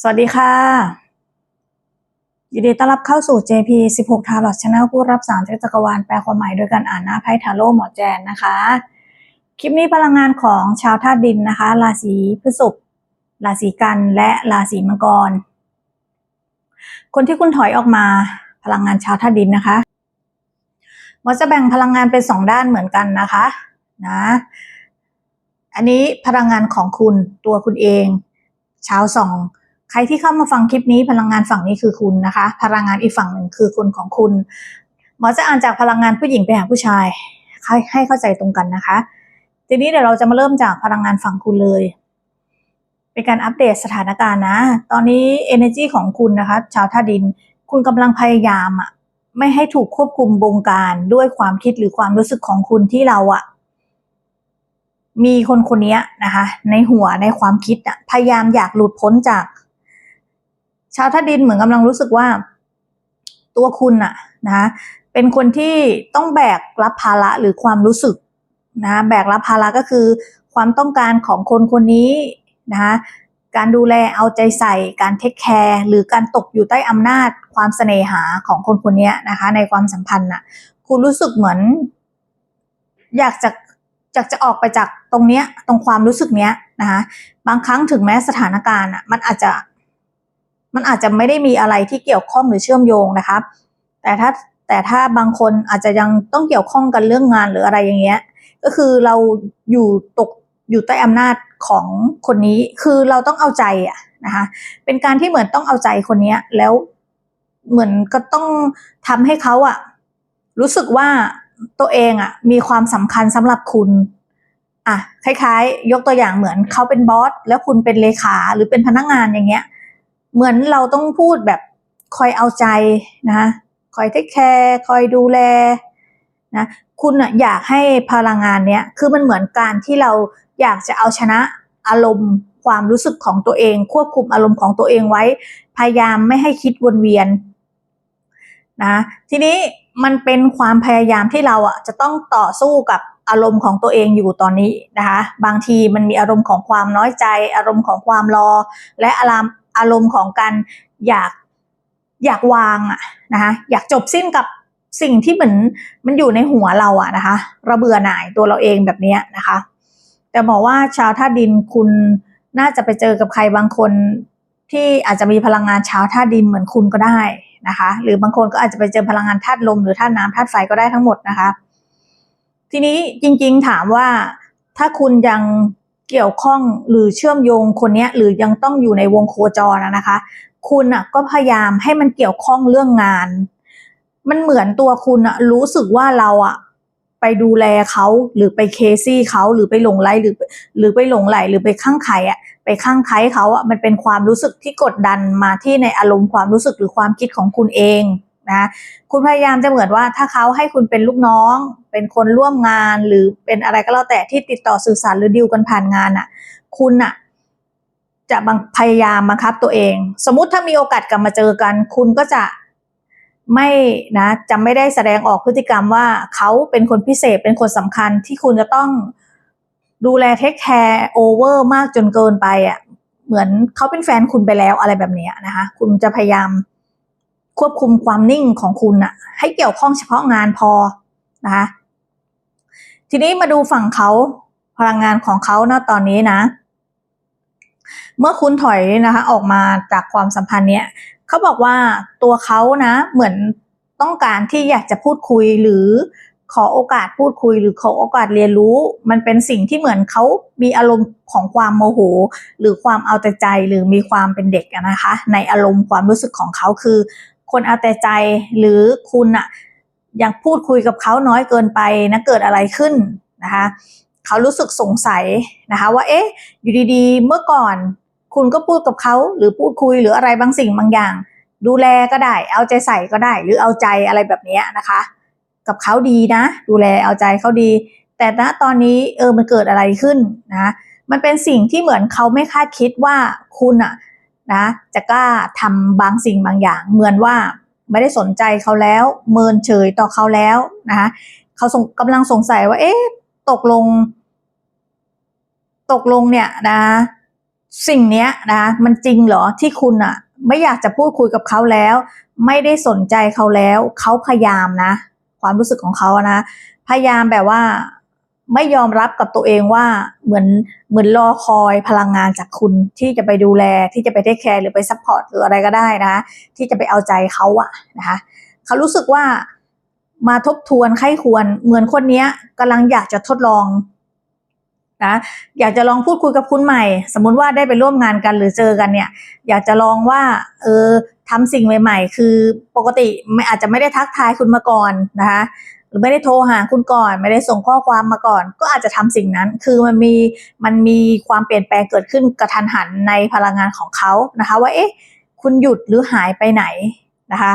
สวัสดีค่ะ ยินดีต้อนรับเข้าสู่ JP 16 Tarot Channel ผู้รับสารจากจักรวาลแปลความหมายโดยการอ่านหน้าไพ่ทาโร่หมอแจนนะคะ คลิปนี้พลังงานของชาวธาตุดินนะคะ ราศีพฤษภราศีกันและราศีมังกร คนที่คุณถอยออกมาพลังงานชาวธาตุดินนะคะหมอจะแบ่งพลังงานเป็นสองด้านเหมือนกันนะคะนะอันนี้พลังงานของคุณตัวคุณเอง ชาวสอง ใครที่เข้ามาฟังคลิปนี้พลังงานฝั่งนี้คือคุณนะคะ พลังงานอีกฝั่งหนึ่งคือคุณของคุณ หมอจะอ่านจากพลังงานผู้หญิงไปหาผู้ชายให้เข้าใจตรงกันนะคะ ทีนี้เดี๋ยวเราจะมาเริ่มจากพลังงานฝั่งคุณเลย เป็นการอัปเดตสถานการณ์นะ ตอนนี้ energy ของคุณนะคะ ชาวท่าดิน คุณกำลังพยายามอะไม่ให้ถูกควบคุมบงการด้วยความคิดหรือความรู้สึกของคุณที่เราอะมีคนคนนี้นะคะ ในหัวในความคิดอะพยายามอยากหลุดพ้นจาก ชาวท่าดินเหมือนกำลังรู้สึกว่า ตัวคุณอะนะคะเป็นคนที่ต้องแบกรับภาระหรือความรู้สึกนะแบกรับภาระก็คือความต้องการของคนคนนี้นะคะการดูแลเอาใจใส่ การเทคแคร์หรือการตกอยู่ใต้อำนาจความเสน่หาของคนคนนี้นะคะ ในความสัมพันธ์น่ะ คุณรู้สึกเหมือน อยากจะอยากจะออกไปจากตรงเนี้ย ตรงความรู้สึกเนี้ยนะคะ บางครั้งถึงแม้สถานการณ์อะ มันอาจจะ มันอาจจะไม่ได้มีอะไรที่เกี่ยวข้องหรือเชื่อมโยงนะครับแต่ถ้าแต่ถ้าบางคนอาจจะยังต้องเกี่ยวข้องกันเรื่องงานหรืออะไรอย่างเงี้ย ก็คือเราอยู่ตกอยู่ใต้อำนาจของคนนี้ คือเราต้องเอาใจอะนะคะ เป็นการที่เหมือนต้องเอาใจคนเนี้ยแล้วเหมือนก็ต้องทำให้เขาอะรู้สึกว่าตัวเองอะมีความสำคัญสำหรับคุณอะคล้าย ๆ ยกตัวอย่างเหมือนเขาเป็นบอสแล้วคุณเป็นเลขาหรือเป็นพนักงานอย่างเงี้ย เหมือนเราต้องพูดแบบคอยเอาใจนะคอยเทคแคร์คอยดูแลนะคุณอยากให้พลังงานเนี้ยคือมันเหมือนการที่เราอยากจะเอาชนะอารมณ์ความรู้สึกของตัวเอง ควบคุมอารมณ์ของตัวเองไว้ พยายามไม่ให้คิดวนเวียนนะทีนี้มันเป็นความพยายามที่เราอะจะต้องต่อสู้กับอารมณ์ของตัวเองอยู่ตอนนี้นะคะ บางทีมันมีอารมณ์ของความน้อยใจ อารมณ์ของความรอ และอารมณ์ อารมณ์ของการอยากอยากวางอะนะคะอยากจบสิ้นกับสิ่งที่เหมือนมันอยู่ในหัวเราอะนะคะระเบื่อหน่ายตัวเราเองแบบนี้นะคะ แต่บอกว่าชาวธาตุดินคุณน่าจะไปเจอกับใครบางคนที่อาจจะมีพลังงานชาวธาตุดินเหมือนคุณก็ได้นะคะ หรือบางคนก็อาจจะไปเจอพลังงานธาตุลมหรือธาตุน้ำธาตุไฟก็ได้ทั้งหมดนะคะ ทีนี้จริงๆถามว่าถ้าคุณยัง เกี่ยวข้องหรือเชื่อมโยงคนนี้หรือยังต้องอยู่ในวงโคจรนะนะคะ คุณอะก็พยายามให้มันเกี่ยวข้องเรื่องงาน มันเหมือนตัวคุณอะรู้สึกว่าเราอะไปดูแลเขาหรือไปเคซี่เขาหรือไปหลงไหลหรือหรือไปหลงไหลหรือไปข้างใครอะไปข้างใครเขาอะมันเป็นความรู้สึกที่กดดันมาที่ในอารมณ์ความรู้สึกหรือความคิดของคุณเอง นะคุณพยายามจะเหมือนว่าถ้าเขาให้คุณเป็นลูกน้อง เป็นคนร่วมงานหรือเป็นอะไรก็แล้วแต่ที่ติดต่อสื่อสารหรือดิวกันผ่านงานอะ คุณอะจะบังพยายามบังคับตัวเอง สมมติถ้ามีโอกาสกลับมาเจอกัน คุณก็จะไม่นะจะไม่ได้แสดงออกพฤติกรรมว่าเขาเป็นคนพิเศษเป็นคนสำคัญที่คุณจะต้องดูแลเทคแคร์โอเวอร์มากจนเกินไปอะเหมือนเขาเป็นแฟนคุณไปแล้วอะไรแบบนี้นะคะ คุณจะพยายาม ควบคุมความนิ่งของคุณอะให้เกี่ยวข้องเฉพาะงานพอนะคะทีนี้มาดูฝั่งเขาพลังงานของเขาเนาะตอนนี้นะ เมื่อคุณถอยนะคะ ออกมาจากความสัมพันธ์เนี้ยเขาบอกว่าตัวเขานะ เหมือนต้องการที่อยากจะพูดคุยหรือขอโอกาสพูดคุยหรือขอโอกาสเรียนรู้ มันเป็นสิ่งที่เหมือนเขามีอารมณ์ของความโมโห หรือความเอาแต่ใจหรือมีความเป็นเด็กนะคะ ในอารมณ์ความรู้สึกของเขาคือ คนเอาแต่ใจหรือคุณอะยังพูดคุยกับเขาน้อยเกินไปนะเกิดอะไรขึ้นนะคะเขารู้สึกสงสัยนะคะว่าเอ๊ะอยู่ดีๆ เมื่อก่อนคุณก็พูดกับเขาหรือพูดคุยหรืออะไรบางสิ่งบางอย่าง ดูแลก็ได้ เอาใจใส่ก็ได้ หรือเอาใจอะไรแบบนี้นะคะ กับเขาดีนะ ดูแลเอาใจเขาดี แต่ณตอนนี้เออมันเกิดอะไรขึ้นนะมันเป็นสิ่งที่เหมือนเขาไม่คาดคิดว่าคุณอะ นะจะกล้าทำบางสิ่งบางอย่าง เหมือนว่าไม่ได้สนใจเขาแล้ว เมินเฉยต่อเขาแล้วนะคะเขากำลังสงสัยว่า เอ๊ะตกลง ตกลงเนี่ยนะสิ่งเนี้ยนะมันจริงเหรอที่คุณอะไม่อยากจะพูดคุยกับเขาแล้ว ไม่ได้สนใจเขาแล้ว เขาพยายามนะ ความรู้สึกของเขาอะนะ พยายามแบบว่า ไม่ยอมรับกับตัวเองว่าเหมือนเหมือนรอคอยพลังงานจากคุณที่จะไปดูแลที่จะไปเทคแคร์หรือไปซัพพอร์ตหรืออะไรก็ได้นะ ที่จะไปเอาใจเขาอะนะคะเขารู้สึกว่ามาทบทวนไข้ควร เหมือนคนเนี้ยกำลังอยากจะทดลองนะอยากจะลองพูดคุยกับคุณใหม่ สมมุติว่าได้ไปร่วมงานกันหรือเจอกันเนี่ย อยากจะลองว่าเออทำสิ่งใหม่ ๆ คือปกติไม่อาจจะไม่ได้ทักทายคุณมาก่อนนะคะ รือไม่ได้โทรหาคุณก่อน ไม่ได้ส่งข้อความมาก่อน ก็อาจจะทำสิ่งนั้น คือมันมีมันมีความเปลี่ยนแปลงเกิดขึ้นกระทันหันในพลังงานของเขานะคะ ว่าเอ๊ะคุณหยุดหรือหายไปไหนนะคะ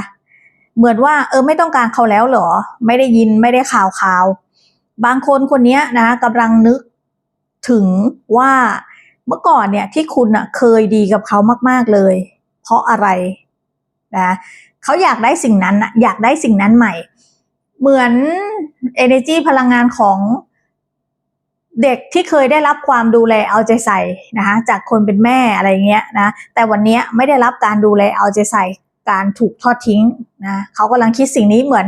เหมือนว่าเออไม่ต้องการเขาแล้วเหรอ ไม่ได้ยินไม่ได้ข่าวข่าว บางคนคนนี้นะคะกำลังนึกถึงว่าเมื่อก่อนเนี่ยที่คุณอะเคยดีกับเขามาก ๆเลย เพราะอะไรนะเขาอยากได้สิ่งนั้นอยากได้สิ่งนั้นใหม่ เหมือน energy พลังงานของเด็กที่เคยได้รับความดูแลเอาใจใส่นะคะจากคนเป็นแม่อะไรเงี้ยนะแต่วันนี้ไม่ได้รับการดูแลเอาใจใส่การถูกทอดทิ้งนะเขากำลังคิดสิ่งนี้เหมือน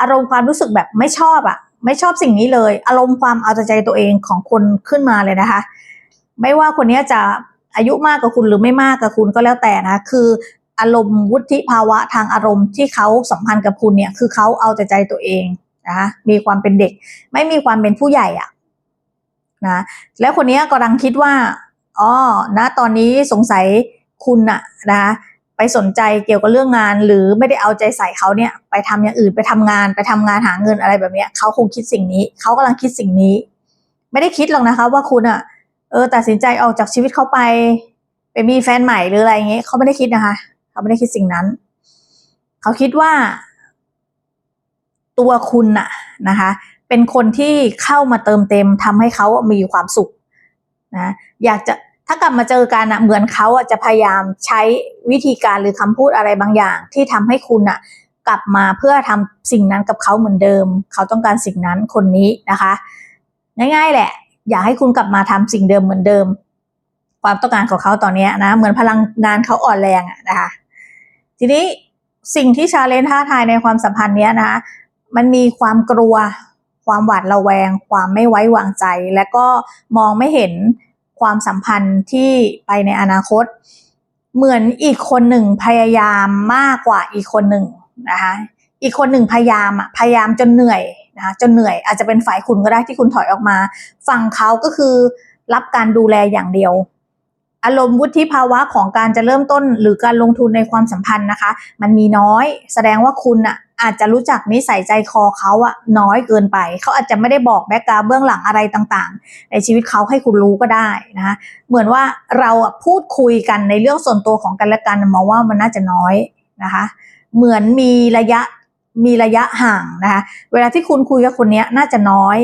อารมณ์ความรู้สึกแบบไม่ชอบอะไม่ชอบสิ่งนี้เลย อารมณ์ความเอาใจตัวเองของคนขึ้นมาเลยนะคะ ไม่ว่าคนนี้จะอายุมากกว่าคุณหรือไม่มากกว่าคุณก็แล้วแต่นะ คือ อารมณ์วุฒิภาวะทางอารมณ์ที่เขาสัมพันธ์กับคุณเนี่ย คือเขาเอาแต่ใจตัวเองนะคะมีความเป็นเด็ก ไม่มีความเป็นผู้ใหญ่อะนะแล้วคนนี้กำลังคิดว่าอ๋อนะตอนนี้สงสัยคุณอะนะคะไปสนใจเกี่ยวกับเรื่องงาน หรือไม่ได้เอาใจใส่เขาเนี่ยไปทำอย่างอื่นไปทำงานไปทำงานหาเงินอะไรแบบเนี้ยเขาคงคิดสิ่งนี้เขากำลังคิดสิ่งนี้ ไม่ได้คิดหรอกนะคะ ว่าคุณอะเออตัดสินใจออกจากชีวิตเขาไปไปมีแฟนใหม่หรืออะไรอย่างเงี้ยเขาไม่ได้คิดนะคะ เขาไม่ได้คิดสิ่งนั้น เขาคิดว่า ตัวคุณน่ะนะคะ เป็นคนที่เข้ามาเติมเต็มทำให้เขามีความสุขนะอยากจะถ้ากลับมาเจอกันนะเหมือนเขาจะพยายามใช้วิธีการหรือคำพูดอะไรบางอย่าง ที่ทำให้คุณน่ะ กลับมาเพื่อทำสิ่งนั้นกับเขาเหมือนเดิม เขาต้องการสิ่งนั้นคนนี้นะคะ ง่ายๆแหละ อยากให้คุณกลับมาทำสิ่งเดิมเหมือนเดิม ความต้องการของเขาตอนนี้นะ เหมือนพลังงานเขาอ่อนแรงอะนะคะ ทีนี้สิ่งที่ชาเลนท้าทายในความสัมพันธ์เนี้ยนะคะมันมีความกลัว ความหวาดระแวง ความไม่ไว้วางใจ และก็มองไม่เห็นความสัมพันธ์ที่ไปในอนาคต เหมือนอีกคนหนึ่งพยายามมากกว่าอีกคนหนึ่งนะคะอีกคนหนึ่งพยายามอะพยายามจนเหนื่อยนะคะจนเหนื่อยอาจจะเป็นฝ่ายคุณก็ได้ที่คุณถอยออกมา ฝั่งเขาก็คือรับการดูแลอย่างเดียว อารมณ์วุฒิภาวะของการจะเริ่มต้นหรือการลงทุนในความสัมพันธ์นะคะ มันมีน้อย แสดงว่าคุณอะอาจจะรู้จักนิสัยใจคอเขาอะน้อยเกินไป เขาอาจจะไม่ได้บอกแบ็กกราวเบื้องหลังอะไรต่างๆ ในชีวิตเขาให้คุณรู้ก็ได้นะคะเหมือนว่าเราพูดคุยกันในเรื่องส่วนตัวของกันและกันมองว่ามันน่าจะน้อยนะคะ เหมือนมีระยะมีระยะห่างนะคะเวลาที่คุณคุยกับคนนี้น่าจะน้อย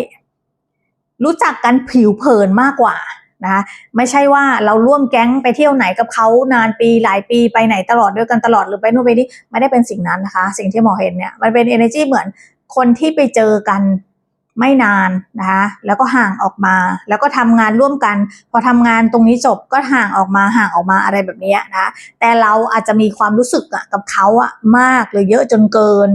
รู้จักกันผิวเผินมากกว่า นะคะไม่ใช่ว่าเราร่วมแก๊งไปเที่ยวไหนกับเขานานปีหลายปีไปไหนตลอดด้วยกันตลอดหรือไปนู่นไปนี่ไม่ได้เป็นสิ่งนั้นนะคะ สิ่งที่หมอเห็นเนี่ยมันเป็น energy เหมือนคนที่ไปเจอกันไม่นานนะคะแล้วก็ห่างออกมา แล้วก็ทำงานร่วมกัน พอทำงานตรงนี้จบก็ห่างออกมาห่างออกมาอะไรแบบนี้นะแต่เราอาจจะมีความรู้สึกกับเขาอะมากหรือเยอะจนเกิน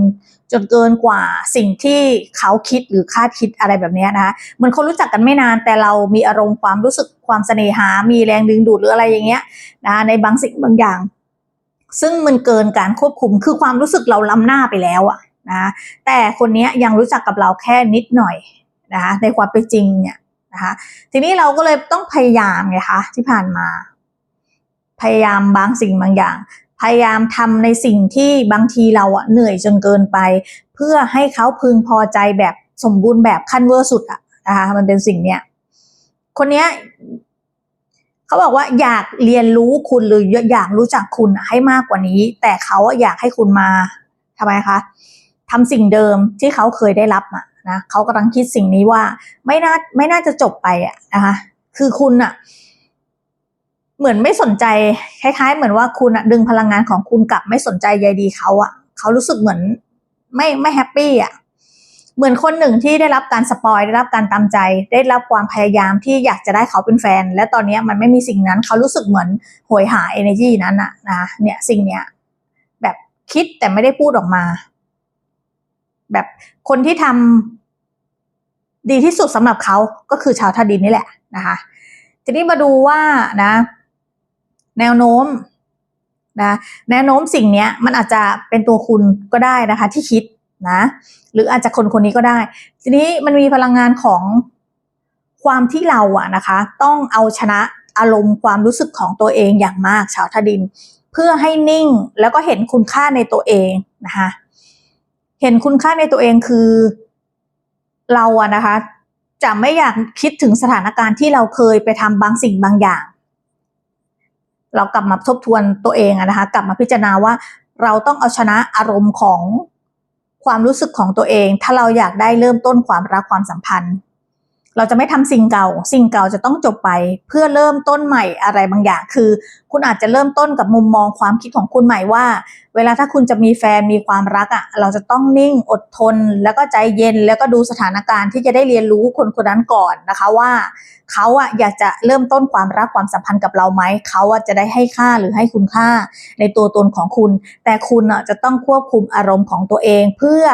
จนเกินกว่าสิ่งที่เขาคิดหรือคาดคิดอะไรแบบนี้นะคะเหมือนคนรู้จักกันไม่นานแต่เรามีอารมณ์ความรู้สึกความเสน่หา มีแรงดึงดูดหรืออะไรอย่างเงี้ยนะในบางสิ่งบางอย่าง ซึ่งมันเกินการควบคุมคือความรู้สึกเราล้ำหน้าไปแล้วอะนะแต่คนนี้ยังรู้จักกับเราแค่นิดหน่อยนะคะในความเป็นจริงเนี่ยนะคะทีนี้เราก็เลยต้องพยายามไงคะที่ผ่านมา พยายามบางสิ่งบางอย่าง พยายามทำในสิ่งที่บางทีเราอะเหนื่อยจนเกินไป เพื่อให้เขาพึงพอใจแบบสมบูรณ์แบบขั้นเวอร์สุดอะนะคะมันเป็นสิ่งเนี้ยคนเนี้ยเขาบอกว่าอยากเรียนรู้คุณหรืออยากรู้จักคุณให้มากกว่านี้ แต่เขาอยากให้คุณมาทำไมคะทำสิ่งเดิมที่เขาเคยได้รับอะนะเขากำลังคิดสิ่งนี้ว่าไม่น่าไม่น่าจะจบไปอะนะคะคือคุณอะ เหมือนไม่สนใจคล้ายๆ เหมือนว่าคุณดึงพลังงานของคุณกลับไม่สนใจใยดีเขาอะเขารู้สึกเหมือนไม่ไม่แฮปปี้อะเหมือนคนหนึ่งที่ได้รับการสปอยได้รับการตามใจ ได้รับความพยายามที่อยากจะได้เขาเป็นแฟน และตอนนี้มันไม่มีสิ่งนั้น เขารู้สึกเหมือนโหยหา energy นั้นอะนะเนี่ยสิ่งเนี้ยแบบคิดแต่ไม่ได้พูดออกมา แบบคนที่ทำดีที่สุดสำหรับเขาก็คือชาวธาดินนี่แหละนะคะ ทีนี้มาดูว่านะ แนวโน้มนะแนวโน้มสิ่งนี้มันอาจจะเป็นตัวคุณก็ได้นะคะที่คิดนะหรืออาจจะคนคนนี้ก็ได้ ทีนี้มันมีพลังงานของความที่เราอะนะคะ ต้องเอาชนะอารมณ์ความรู้สึกของตัวเองอย่างมากชาวธาดิน เพื่อให้นิ่งแล้วก็เห็นคุณค่าในตัวเองนะคะเห็นคุณค่าในตัวเองคือเราอะนะคะ จะไม่อยากคิดถึงสถานการณ์ที่เราเคยไปทำบางสิ่งบางอย่าง เรากลับมาทบทวนตัวเองอะนะคะ กลับมาพิจารณาว่าเราต้องเอาชนะอารมณ์ของความรู้สึกของตัวเอง ถ้าเราอยากได้เริ่มต้นความรักความสัมพันธ์ เราจะไม่ทำสิ่งเก่า สิ่งเก่าจะต้องจบไปเพื่อเริ่มต้นใหม่อะไรบางอย่าง คือ คุณอาจจะเริ่มต้นกับมุมมองความคิดของคุณใหม่ว่า เวลาถ้าคุณจะมีแฟนมีความรักอะ่ะ เราจะต้องนิ่งอดทน แล้วก็ใจเย็นแล้วก็ดูสถานการณ์ที่จะได้เรียนรู้คนคนนั้นก่อนนะคะว่า เขาอะอยากจะเริ่มต้นความรักความสัมพันธ์กับเราไหมเขาอะจะได้ให้ค่าหรือให้คุณค่าในตัวตนของคุณ แต่คุณอะจะต้องควบคุมอารมณ์ของตัวเองเพื่อ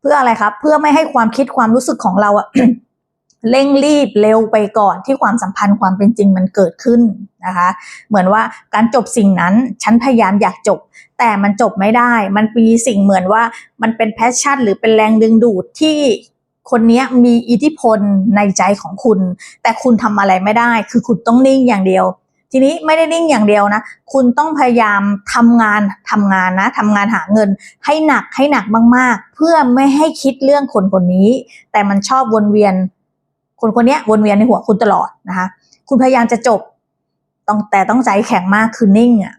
เพื่ออะไรครับ เพื่อไม่ให้ความคิดความรู้สึกของเราอะ เร่งรีบเร็วไปก่อนที่ความสัมพันธ์ความเป็นจริงมันเกิดขึ้นนะคะ เหมือนว่าการจบสิ่งนั้นฉันพยายามอยากจบ แต่มันจบไม่ได้ มันมีสิ่งเหมือนว่ามันเป็นแพชชั่น หรือเป็นแรงดึงดูดที่คนนี้มีอิทธิพลในใจของคุณ แต่คุณทำอะไรไม่ได้ คือคุณต้องนิ่งอย่างเดียว ทีนี้ไม่ได้นิ่งอย่างเดียวนะ คุณต้องพยายามทำงานทำงานนะทำงานหาเงิน ให้หนักให้หนักมากๆ เพื่อไม่ให้คิดเรื่องคนคนนี้ แต่มันชอบวนเวียน คนคนนี้วนเวียนในหัวคุณตลอดนะคะ คุณพยายามจะจบต้องแต่ต้องใจแข็งมากคือนิ่งอะ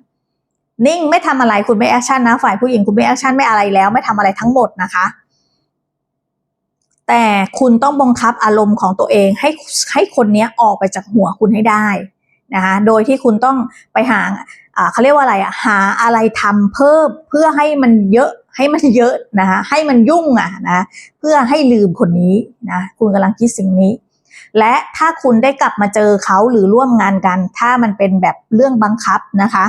นิ่งไม่ทำอะไรคุณไม่แอคชั่นนะ ฝ่ายผู้หญิงคุณไม่แอคชั่นไม่อะไรแล้ว ไม่ทำอะไรทั้งหมดนะคะ แต่คุณต้องบังคับอารมณ์ของตัวเองให้ให้คนนี้ออกไปจากหัวคุณให้ได้นะคะโดยที่คุณต้องไปหาอ่าเขาเรียกว่าอะไรอะหาอะไรทำเพิ่มเพื่อให้มันเยอะให้มันเยอะนะคะให้มันยุ่งอะนะเพื่อให้ลืมคนนี้นะคุณกำลังคิดสิ่งนี้ และถ้าคุณได้กลับมาเจอเขาหรือร่วมงานกัน ถ้ามันเป็นแบบเรื่องบังคับนะคะ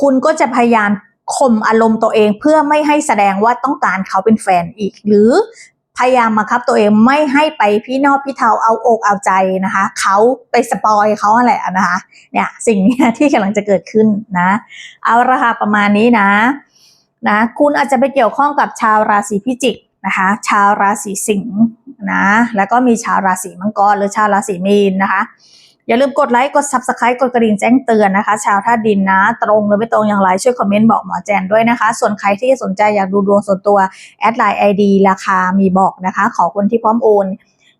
คุณก็จะพยายามข่มอารมณ์ตัวเองเพื่อไม่ให้แสดงว่าต้องการเขาเป็นแฟนอีก หรือพยายามมาคับตัวเองไม่ให้ไปพี่นอกพี่เทาเอาอกเอาใจนะคะ เขาไปสปอยเขาอะไรนะคะเนี่ยสิ่งนี้ที่กำลังจะเกิดขึ้นนะ เอาราคาประมาณนี้นะนะ คุณอาจจะไปเกี่ยวข้องกับชาวราศีพิจิก นะคะชาวราศีสิงห์นะแล้วก็มีชาวราศีมังกรหรือชาวราศีมีนนะคะ อย่าลืมกดไลค์กด subscribe กดกระดิ่งแจ้งเตือนนะคะ ชาวธาตุดินนะ ตรงหรือไม่ตรงอย่างไรช่วยคอมเมนต์บอกหมอแจนด้วยนะคะ ส่วนใครที่สนใจอยากดูดวงส่วนตัวแอดไลน์ ID ราคามีบอกนะคะ ขอคนที่พร้อมโอน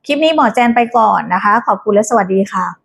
คลิปนี้หมอแจนไปก่อนนะคะ ขอบคุณและสวัสดีค่ะ